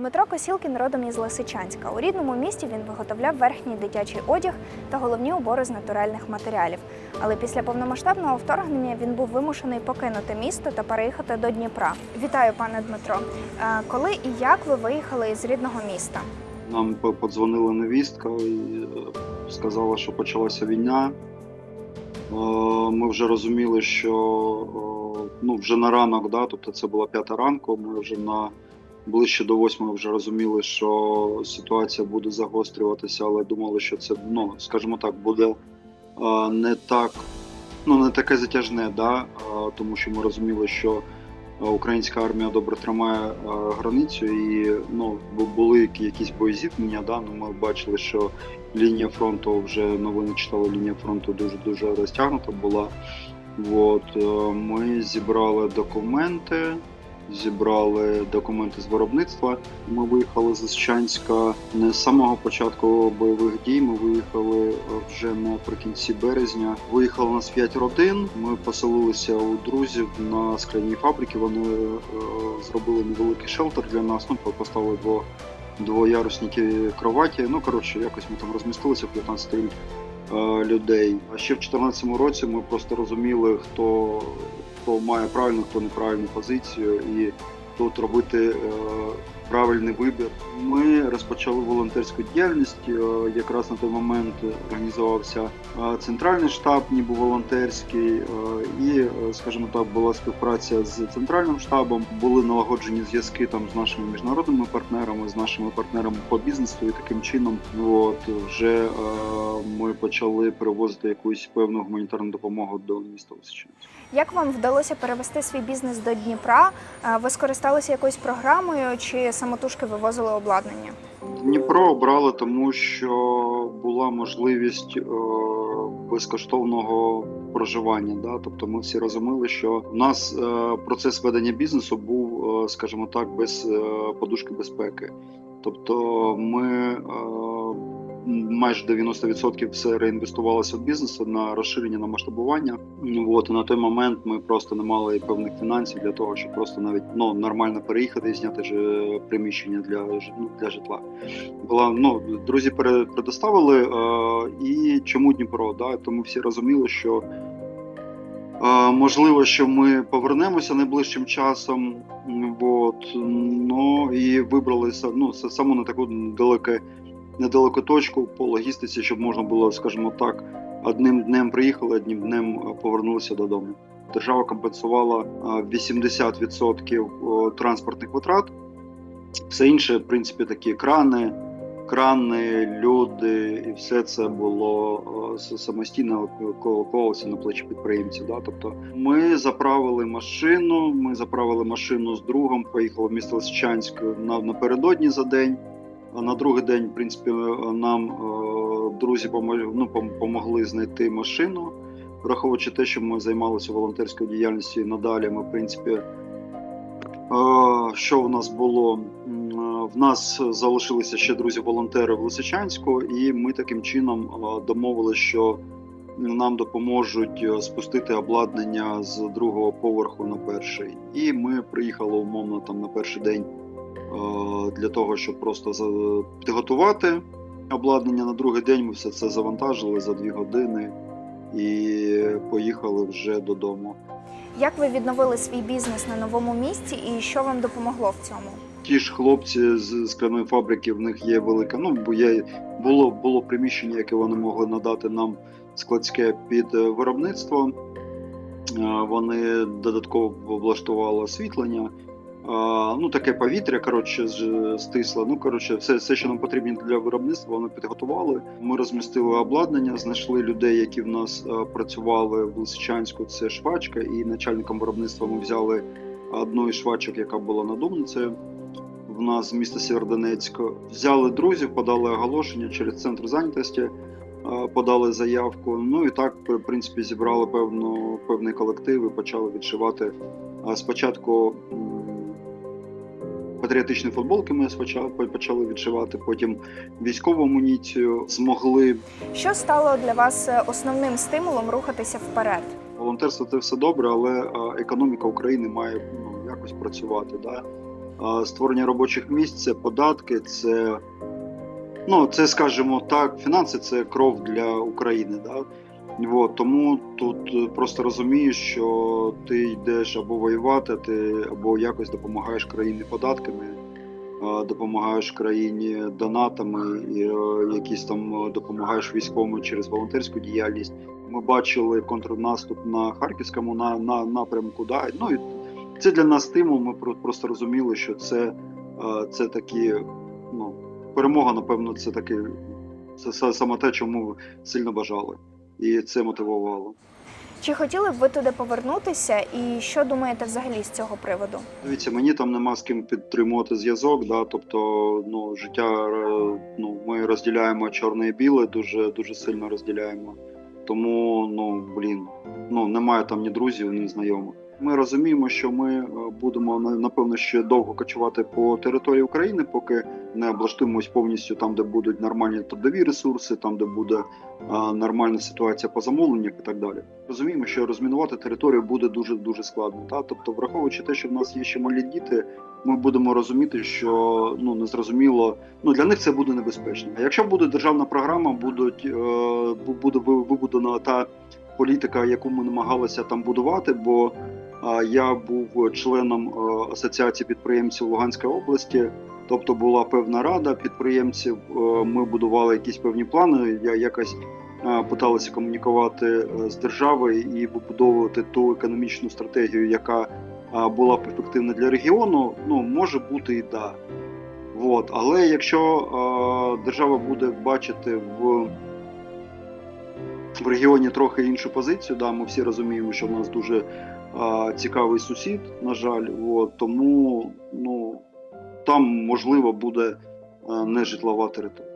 Дмитро Косілкін родом із Лисичанська. У рідному місті він виготовляв верхній дитячий одяг та головні убори з натуральних матеріалів. Але після повномасштабного вторгнення він був вимушений покинути місто та переїхати до Дніпра. Вітаю, пане Дмитро. Е, Коли і як ви виїхали із рідного міста? Нам по- подзвонила невістка і е, сказала, що почалася війна. Е, Ми вже розуміли, що ну, вже на ранок, да, тобто це була п'ята ранку. Ми вже на ближче до восьмої вже розуміли, що ситуація буде загострюватися, але думали, що це, ну, скажімо так, буде не так, ну не таке затяжне, да, тому що ми розуміли, що українська армія добре тримає границю, і ну бу- були які- якісь боєзіткнення. Да, ну ми бачили, що лінія фронту вже новини читали. Лінія фронту дуже дуже розтягнута була. От е, ми зібрали документи. Зібрали документи з виробництва. Ми виїхали з Лисичанська не з самого початку бойових дій. Ми виїхали е, вже наприкінці березня. Виїхало нас 5 родин. Ми поселилися у друзів на скляній фабрики. Вони е, зробили невеликий шелтер для нас. Ну поставили дво, двоярусні кроваті. Ну коротше, якось ми там розмістилися 15 е, людей. А ще в 2014 році ми просто розуміли, хто, хто має правильну, хто неправильну позицію, і тут робити е, правильний вибір. Ми розпочали волонтерську діяльність. Е, якраз на той момент організувався е, центральний штаб, ніби волонтерський, і, скажімо так, була співпраця з центральним штабом. Були налагоджені зв'язки там з нашими міжнародними партнерами, з нашими партнерами по бізнесу, і таким чином, от вже ми почали привозити якусь певну гуманітарну допомогу до міста Лисичанська. Як вам вдалося перевести свій бізнес до Дніпра? Ви скористалися якоюсь програмою чи самотужки вивозили обладнання? Дніпро обрали, тому що була можливість е, безкоштовного проживання. Да? Тобто ми всі розуміли, що у нас е, процес ведення бізнесу був, е, скажімо так, без подушки безпеки. Тобто ми майже 90% все реінвестувалося в бізнес на розширення на масштабування. От і на той момент ми просто не мали певних фінансів для того, щоб просто навіть ну нормально переїхати і зняти ж е, приміщення для ну, для житла. Була ну друзі предоставили. Е, і чому Дніпро? Да? Тому всі розуміли, що. Е, Можливо, що ми повернемося найближчим часом, от, ну і вибрали са- ну, саме на таку далеке, недалеку точку по логістиці, щоб можна було, скажімо так, одним днем приїхали, одним днем е, повернулися додому. Держава компенсувала е, 80% е, транспортних витрат. Все інше, в принципі, такі крани, крани, люди, і все це було самостійно колоковувалося на плечі підприємців. Да? Тобто ми заправили машину, ми заправили машину з другом, поїхали в місто Лисичанськ напередодні за день. На другий день, в принципі, нам е, друзі ну, помогли знайти машину. Враховуючи те, що ми займалися волонтерською діяльністю надалі, ми, в принципі, е, що в нас було? Е, В нас залишилися ще друзі-волонтери в Лисичанську, і ми таким чином домовилися, що нам допоможуть спустити обладнання з другого поверху на перший. І ми приїхали умовно там на перший день для того, щоб просто підготувати обладнання. На другий день ми все це завантажили за дві години і поїхали вже додому. Як ви відновили свій бізнес на новому місці і що вам допомогло в цьому? Ті ж хлопці з скляної фабрики, в них є велика. Ну бо є було було приміщення, яке вони могли надати нам складське під е, виробництво. Е, Вони додатково облаштували освітлення. Ну, таке повітря, коротше, стисло. Ну, коротше, все, все, що нам потрібно для виробництва, вони підготували. Ми розмістили обладнання, знайшли людей, які в нас е, працювали в Лисичанську. Це швачка, і начальником виробництва ми взяли одну із швачок, яка була на Думниці в нас з міста Сєвєродонецьк. Взяли друзів, подали оголошення через центр зайнятості, е, подали заявку. Ну і так, в принципі, зібрали певну, певний колектив і почали відшивати. Спочатку патріотичні футболки ми спочатку почали відшивати, потім військову амуніцію змогли. Що стало для вас е, основним стимулом рухатися вперед? Волонтерство це все добре, але е, економіка України має ну, якось працювати. Да? створення робочих місць, це податки, це, ну, це, скажімо так, фінанси це кров для України. Да? От, тому тут е, просто розумієш, що ти йдеш або воювати, ти або якось допомагаєш країні податками, допомагаєш країні донатами, е, якісь там е, допомагаєш військовим через волонтерську діяльність. Ми бачили контрнаступ на харківському на, на напрямку. Да? Ну і це для нас стимул. Ми просто розуміли, що це, це такі, ну, перемога, напевно, це таки це саме те, чому сильно бажали. І це мотивувало. Чи хотіли б ви туди повернутися, і що думаєте взагалі з цього приводу? Дивіться, мені там нема з ким підтримувати зв'язок. Да? Тобто, ну, життя е, ну, ми розділяємо чорне і біле, дуже дуже сильно розділяємо. Тому, ну блін, ну немає там ні друзів, ні знайомих. Ми розуміємо, що ми е, будемо напевно ще довго кочувати по території України, поки не облаштуємось повністю там, де будуть нормальні трудові ресурси, там де буде е, нормальна ситуація по замовленнях і так далі. Розуміємо, що розмінувати територію буде дуже дуже складно. Та тобто, враховуючи те, що в нас є ще малі діти, ми будемо розуміти, що ну незрозуміло, ну для них це буде небезпечно. А якщо буде державна програма, будуть е, буде ви- вибудена та політика, яку ми намагалися там будувати, бо я був членом е, асоціації підприємців Луганської області. Тобто була певна рада підприємців. е, Ми будували якісь певні плани. Я якось е, питалися комунікувати е, з державою і вибудовувати ту економічну стратегію, яка е, була б ефективна для регіону. Ну може бути і да. Вот. Але якщо е, держава буде бачити в, в регіоні трохи іншу позицію, да, ми всі розуміємо, що в нас дуже е, цікавий сусід, на жаль, от, тому ну, там можливо буде нежитлова не житлова територія.